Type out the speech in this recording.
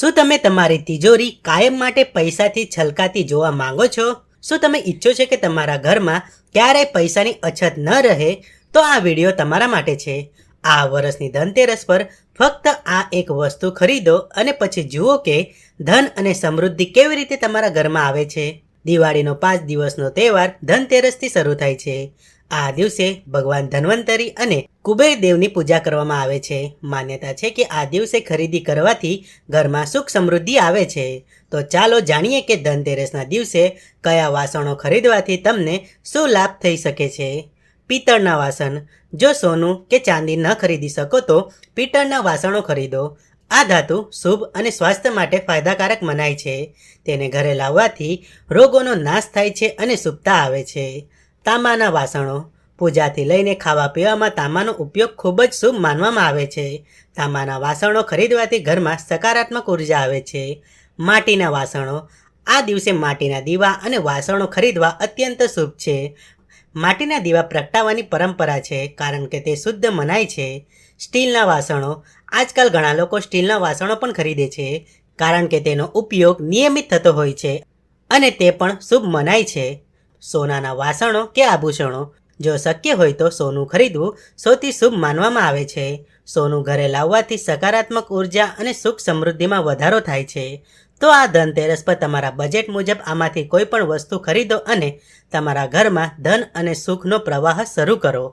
શું તમે તમારી તિજોરી કાયમ માટે પૈસાથી છલકાતી જોવા માંગો છો? શું તમે ઈચ્છો છો કે તમારા ઘરમાં ક્યારેય પૈસાની અછત ન રહે? તો આ વીડિયો તમારા માટે છે. આ વર્ષની ધનતેરસ પર ફક્ત આ એક વસ્તુ ખરીદો અને પછી જુઓ કે ધન અને સમૃદ્ધિ કેવી રીતે તમારા ઘરમાં આવે છે. દિવાળીનો પાંચ દિવસનો તહેવાર ધનતેરસથી શરૂ થાય છે. આ દિવસે ભગવાન ધન્વંતરી અને કુબેર દેવની પૂજા કરવામાં આવે છે. માન્યતા છે કે આ દિવસે ખરીદી કરવાથી ઘરમાં સુખ સમૃદ્ધિ આવે છે. તો ચાલો જાણીએ કે ધનતેરસના દિવસે કયા વાસણો ખરીદવાથી તમને શું લાભ થઈ શકે છે? પિત્તળના વાસણ. જો સોનું કે ચાંદી ન ખરીદી શકો તો પિત્તળના વાસણો ખરીદો. આ ધાતુ શુભ અને સ્વાસ્થ્ય માટે ફાયદાકારક મનાય છે. તેને ઘરે લાવવાથી રોગોનો નાશ થાય છે અને શુભતા આવે છે. તાંબાના વાસણો, પૂજાથી લઈને ખાવા પીવામાં તાંબાનો ઉપયોગ ખૂબ જ શુભ માનવામાં આવે છે. તાંબાના વાસણો ખરીદવાથી ઘરમાં સકારાત્મક ઊર્જા આવે છે. માટીના વાસણો, આ દિવસે માટીના દીવા અને વાસણો ખરીદવા અત્યંત શુભ છે. માટીના દીવા પ્રગટાવવાની પરંપરા છે, કારણ કે તે શુદ્ધ મનાય છે. સ્ટીલના વાસણો, આજકાલ ઘણા લોકો સ્ટીલના વાસણો પણ ખરીદે છે, કારણ કે તેનો ઉપયોગ નિયમિત થતો હોય છે અને તે પણ શુભ મનાય છે. સોનાના વાસણો કે આભૂષણો જો શક્ય હોય તો સોનું ખરીદવું સૌથી શુભ માનવામાં આવે છે. સોનું ઘરે લાવવાથી સકારાત્મક ઊર્જા અને સુખ સમૃદ્ધિમાં વધારો થાય છે. તો આ ધનતેરસ પર તમારા બજેટ મુજબ આમાંથી કોઈ પણ વસ્તુ ખરીદો અને તમારા ઘરમાં ધન અને સુખનો પ્રવાહ શરૂ કરો.